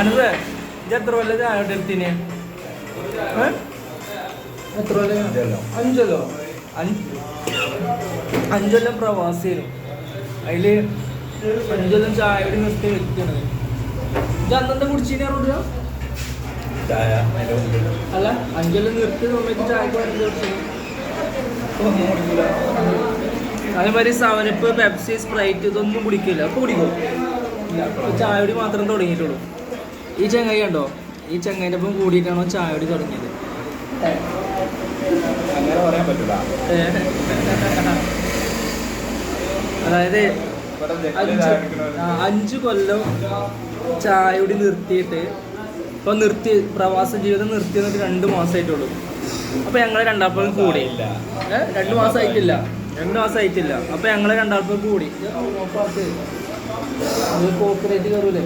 അനുവേ ഇത് എത്ര കൊല്ലം ചായ എടുത്തിന്? എത്ര കൊല്ലം അഞ്ചല്ലോ. അഞ്ചല്ലോ? അഞ്ച് അഞ്ചൊല്ലം പ്രവാസിയിലും അതിൽ അഞ്ചൊല്ലം ചായ കൂടി നിർത്തി വെക്കണത് ഇത് അന്നെന്താ കുടിച്ചീനെ അല്ല അഞ്ചൊല്ലം നിർത്തി സമയത്ത് ചായ അതേമാതിരി സെവനപ്പ് പെപ്സി സ്പ്രൈറ്റ് ഇതൊന്നും കുടിക്കില്ല. കുടിക്കും? ചായ കുടി മാത്രം തുടങ്ങിയിട്ടുള്ളൂ. ഈ ചങ്ങായി കണ്ടോ? ഈ ചങ്ങായിന്റെ ഒപ്പം കൂടിയിട്ടാണോ ചായ കുടി തുടങ്ങിയത്? അങ്ങനെ പറയാൻ പറ്റില്ല അതായത് അഞ്ചു അഞ്ച് കൊല്ലം ചായ കൂടി നിർത്തിയിട്ട് ഇപ്പൊ നിർത്തി പ്രവാസ ജീവിതം നിർത്തി എന്നിട്ട് രണ്ട് മാസമായിട്ടുള്ളൂ അപ്പൊ ഞങ്ങളെ രണ്ടാപ്പം കൂടി. രണ്ടു ഏ? രണ്ട് മാസം ആയിട്ടില്ല രണ്ട് മാസം ആയിട്ടില്ല അപ്പൊ ഞങ്ങളെ രണ്ടാപ്പം കൂടി. കോപ്പറേറ്റ് കയറൂലേ.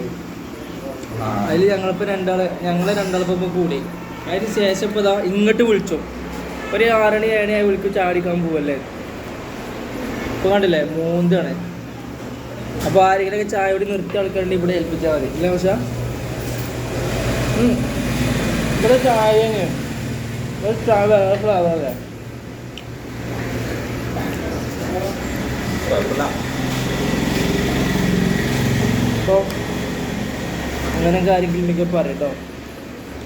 അതിൽ ഞങ്ങളിപ്പോ രണ്ടാൾ ഞങ്ങളെ രണ്ടാളിപ്പോൾ ഇപ്പോൾ കൂടി. അതിന് ശേഷം ഇപ്പൊ ഇതാ ഇങ്ങോട്ട് വിളിച്ചു. ഒരു ആറണി ഏഴണിയായി വിളിക്കും ചാടിക്കാൻ പോവല്ലേ? ഇപ്പൊ കണ്ടില്ലേ? മൂന്നാണ് അപ്പോൾ ആരെങ്കിലൊക്കെ ചായ കൂടി നിർത്തി ആൾക്കാരുണ്ട് ഇവിടെ ഏൽപ്പിച്ചാൽ മതി. ഇല്ല പക്ഷെ ഇവിടെ ചായ ഫ്ലാവർ അല്ലേ? അപ്പോൾ അങ്ങനെ കാര്യങ്ങളുണ്ടെങ്കിൽ പറയട്ടോ